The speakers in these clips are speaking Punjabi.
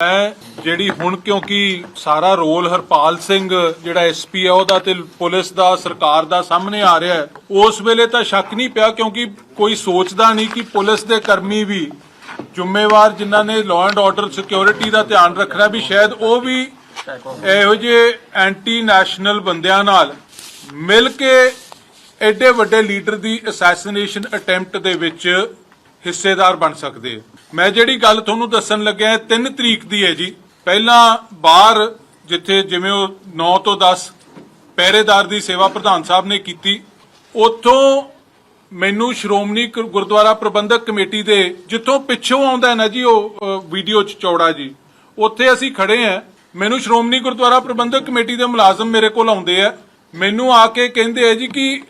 ਮੈਂ ਜਿਹੜੀ ਹੁਣ ਕਿਉਂਕਿ ਸਾਰਾ ਰੋਲ ਹਰਪਾਲ ਸਿੰਘ ਜਿਹੜਾ ਐਸਪੀ ਹੈ, ਉਹਦਾ ਤੇ ਪੁਲਿਸ ਦਾ, ਸਰਕਾਰ ਦਾ ਸਾਹਮਣੇ ਆ ਰਿਹਾ ਉਸ ਵੇਲੇ ਤਾਂ ਸ਼ੱਕ ਨਹੀਂ ਪਿਆ ਕਿਉਂਕਿ ਕੋਈ ਸੋਚਦਾ ਨਹੀਂ ਕਿ ਪੁਲਿਸ ਦੇ ਕਰਮੀ ਵੀ ਜ਼ਿੰਮੇਵਾਰ ਜਿਨ੍ਹਾਂ ਨੇ ਲਾਅ ਐਂਡ ਆਰਡਰ ਸਿਕਿਉਰਿਟੀ ਦਾ ਧਿਆਨ ਰੱਖਣਾ ਵੀ ਸ਼ਾਇਦ ਉਹ ਵੀ ਇਹੋ ਜਿਹੇ ਐਂਟੀ ਨੈਸ਼ਨਲ ਬੰਦਿਆਂ ਨਾਲ ਮਿਲ ਕੇ ਐਡੇ ਵੱਡੇ ਲੀਡਰ ਦੀ ਅਸੈਸੀਨੇਸ਼ਨ ਅਟੈਂਪਟ ਦੇ ਵਿੱਚ ਹਿੱਸੇਦਾਰ ਬਣ ਸਕਦੇ। ਆ। ਮੈਂ ਜਿਹੜੀ ਗੱਲ ਤੁਹਾਨੂੰ ਦੱਸਣ ਲੱਗਿਆ 3 ਤਰੀਕ ਦੀ ਹੈ ਜੀ। ਪਹਿਲਾਂ ਬਾਹਰ ਜਿੱਥੇ ਜਿਵੇਂ ਉਹ 9 ਤੋਂ 10 ਪਹਿਰੇਦਾਰ ਦੀ ਸੇਵਾ ਪ੍ਰਧਾਨ ਸਾਹਿਬ ਨੇ ਕੀਤੀ, ਉਥੋਂ ਮੈਨੂੰ ਸ਼੍ਰੋਮਣੀ ਗੁਰਦੁਆਰਾ ਪ੍ਰਬੰਧਕ ਕਮੇਟੀ ਦੇ ਜਿੱਥੋਂ ਪਿੱਛੋਂ ਆਉਂਦਾ ਨਾ ਜੀ ਉਹ ਵੀਡੀਓ ਚ ਚੌੜਾ ਜੀ, ਉੱਥੇ ਅਸੀਂ ਖੜੇ ਆ ਮੈਨੂੰ ਸ਼੍ਰੋਮਣੀ ਗੁਰਦੁਆਰਾ ਪ੍ਰਬੰਧਕ ਕਮੇਟੀ ਦੇ ਮੁਲਾਜ਼ਮ ਮੇਰੇ ਕੋਲ ਆਉਂਦੇ ਆ। ਮੈਨੂੰ ਆ ਕੇ ਕਹਿੰਦੇ ਆ ਜੀ ਕਿ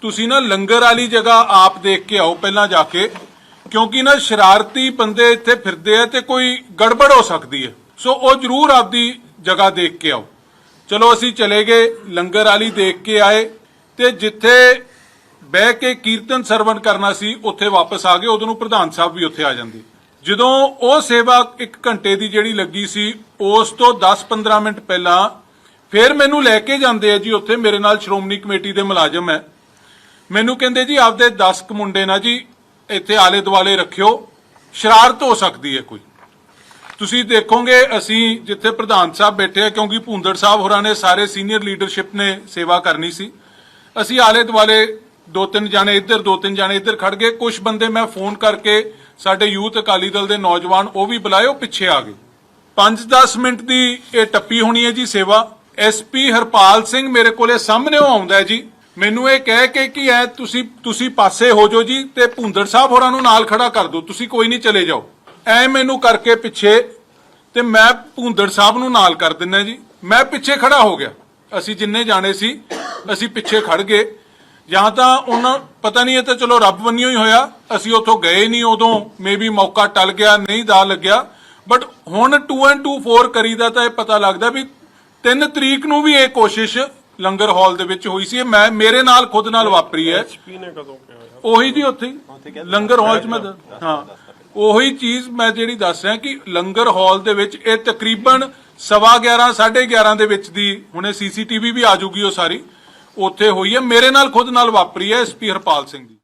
ਤੁਸੀਂ ਨਾ ਲੰਗਰ ਵਾਲੀ ਜਗ੍ਹਾ ਆਪ ਦੇਖ ਕੇ ਆਓ ਪਹਿਲਾਂ ਜਾ ਕੇ। ਕਿਉਂਕਿ ਨਾ ਸ਼ਰਾਰਤੀ ਬੰਦੇ ਇੱਥੇ ਫਿਰਦੇ ਆ ਤੇ ਕੋਈ ਗੜਬੜ ਹੋ ਸਕਦੀ ਹੈ। ਸੋ ਉਹ ਜਰੂਰ ਆਪਦੀ ਜਗ੍ਹਾ ਦੇਖ ਕੇ ਆਓ। ਚਲੋ ਅਸੀਂ ਚਲੇ ਗਏ, ਲੰਗਰ ਵਾਲੀ ਦੇਖ ਕੇ ਆਏ ਤੇ ਜਿੱਥੇ ਬਹਿ ਕੇ ਕੀਰਤਨ ਸਰਵਣ ਕਰਨਾ ਸੀ, ਉੱਥੇ ਵਾਪਸ ਆ ਗਏ। ਉਦੋਂ ਨੂੰ ਪ੍ਰਧਾਨ ਸਾਹਿਬ ਵੀ ਉੱਥੇ ਆ ਜਾਂਦੇ। ਜਦੋਂ ਉਹ ਸੇਵਾ 1 ਘੰਟੇ ਦੀ ਜਿਹੜੀ ਲੱਗੀ ਸੀ, ਉਸ ਤੋਂ 10-15 ਮਿੰਟ ਪਹਿਲਾਂ ਫਿਰ ਮੈਨੂੰ ਲੈ ਕੇ ਜਾਂਦੇ ਆ ਜੀ। ਉੱਥੇ ਮੇਰੇ ਨਾਲ ਸ਼੍ਰੋਮਣੀ ਕਮੇਟੀ ਦੇ ਮੁਲਾਜ਼ਮ ਹੈ। ਮੈਨੂੰ ਕਹਿੰਦੇ ਜੀ, ਆਪਦੇ 10 ਕ ਮੁੰਡੇ ਨਾ ਜੀ ਇੱਥੇ ਆਲੇ ਦੁਆਲੇ ਰੱਖਿਓ। ਸ਼ਰਾਰਤ ਹੋ ਸਕਦੀ ਹੈ ਕੋਈ। ਤੁਸੀਂ ਦੇਖੋਗੇ, ਅਸੀਂ ਜਿੱਥੇ ਪ੍ਰਧਾਨ ਸਾਹਿਬ ਬੈਠੇ ਆ, ਕਿਉਂਕਿ ਭੁੰਦੜ ਸਾਹਿਬ ਹੋਰਾਂ ਨੇ ਸਾਰੇ ਸੀਨੀਅਰ ਲੀਡਰਸ਼ਿਪ ਨੇ ਸੇਵਾ ਕਰਨੀ ਸੀ। ਅਸੀਂ ਆਲੇ ਦੁਆਲੇ ਦੋ ਤਿੰਨ ਜਾਣੇ ਇੱਧਰ, ਦੋ ਤਿੰਨ ਜਾਣੇ ਇੱਧਰ ਖੜ ਗਏ। ਕੁਝ ਬੰਦੇ ਮੈਂ ਫੋਨ ਕਰਕੇ ਸਾਡੇ ਯੂਥ ਅਕਾਲੀ ਦਲ ਦੇ ਨੌਜਵਾਨ, ਉਹ ਵੀ ਬੁਲਾਏ ਉਹ ਪਿੱਛੇ ਆ ਗਏ। 5-10 ਮਿੰਟ ਦੀ ਇਹ ਟੱਪੀ ਹੋਣੀ ਹੈ ਜੀ ਸੇਵਾ। ਐਸਪੀ ਹਰਪਾਲ ਸਿੰਘ ਮੇਰੇ ਕੋਲੇ ਸਾਹਮਣੇ ਉਹ ਆਉਂਦਾ ਜੀ। ਮੈਨੂੰ ਇਹ ਕਹਿ ਕੇ ਕਿ ਐ ਤੁਸੀਂ ਤੁਸੀਂ ਪਾਸੇ ਹੋ ਜਾਓ ਜੀ ਤੇ ਭੁੰਦੜ ਸਾਹਿਬ ਹੋਰਾਂ ਨੂੰ ਨਾਲ ਖੜਾ ਕਰ ਦਿਓ। ਤੁਸੀਂ ਕੋਈ ਨਹੀਂ ਚਲੇ ਜਾਓ। ਐ ਮੈਨੂੰ ਕਰਕੇ ਪਿੱਛੇ ਤੇ ਮੈਂ ਭੁੰਦੜ ਸਾਹਿਬ ਨੂੰ ਨਾਲ ਕਰ ਦਿੰਨਾ ਜੀ। ਮੈਂ ਪਿੱਛੇ ਖੜਾ ਹੋ ਗਿਆ। ਅਸੀਂ ਜਿੰਨੇ ਜਾਣੇ ਸੀ, ਅਸੀਂ ਪਿੱਛੇ ਖੜ ਗਏ। ਜਾਂ ਤਾਂ ਉਹਨਾਂ, ਪਤਾ ਨਹੀਂ ਇਹ ਤਾਂ ਚਲੋ ਰੱਬ ਬੰਨਿਓ ਹੀ ਹੋਇਆ। ਅਸੀਂ ਉੱਥੋਂ ਗਏ ਨਹੀਂ ਉਦੋਂ ਮੇਬੀ ਮੌਕਾ ਟਲ ਗਿਆ, ਨਹੀਂ ਦਾ ਲੱਗਿਆ। ਬਟ ਹੁਣ 2 ਐਂਡ 2 4 ਕਰੀਦਾ ਤਾਂ ਇਹ ਪਤਾ ਲੱਗਦਾ ਵੀ 3 ਤਰੀਕ ਨੂੰ ਵੀ ਇਹ ਕੋਸ਼ਿਸ਼ ਲੰਗਰ ਹਾਲ ਦੇ ਵਿੱਚ ਹੋਈ ਸੀ ਇਹ। ਮੈਂ ਮੇਰੇ ਨਾਲ ਖੁਦ ਨਾਲ ਵਾਪਰੀ ਹੈ। ਐਚਪੀ ਨੇ ਕਦੋਂ ਕਿਹਾ ਹੋਇਆ? ਉਹੀ ਜੀ ਉੱਥੇ ਹੀ। ਲੰਗਰ ਹਾਲ 'ਚ ਮੈਂ ਦ- ਹਾਂ। ਉਹੀ ਚੀਜ਼ ਮੈਂ ਜਿਹੜੀ ਦੱਸ ਰਿਹਾ ਕਿ ਲੰਗਰ ਹਾਲ ਦੇ ਵਿੱਚ ਇਹ ਤਕਰੀਬਨ ਸਵਾ 11 11:30 ਦੇ ਵਿੱਚ ਦੀ ਹੁਣੇ ਸੀਸੀਟੀਵੀ ਵੀ ਆ ਜੂਗੀ ਉਹ ਸਾਰੀ। ਉੱਥੇ ਹੋਈ ਹੈ। ਮੇਰੇ ਨਾਲ ਖੁਦ ਨਾਲ ਵਾਪਰੀ ਹੈ ਐਸਪੀ ਹਰਪਾਲ ਸਿੰਘ ਦੀ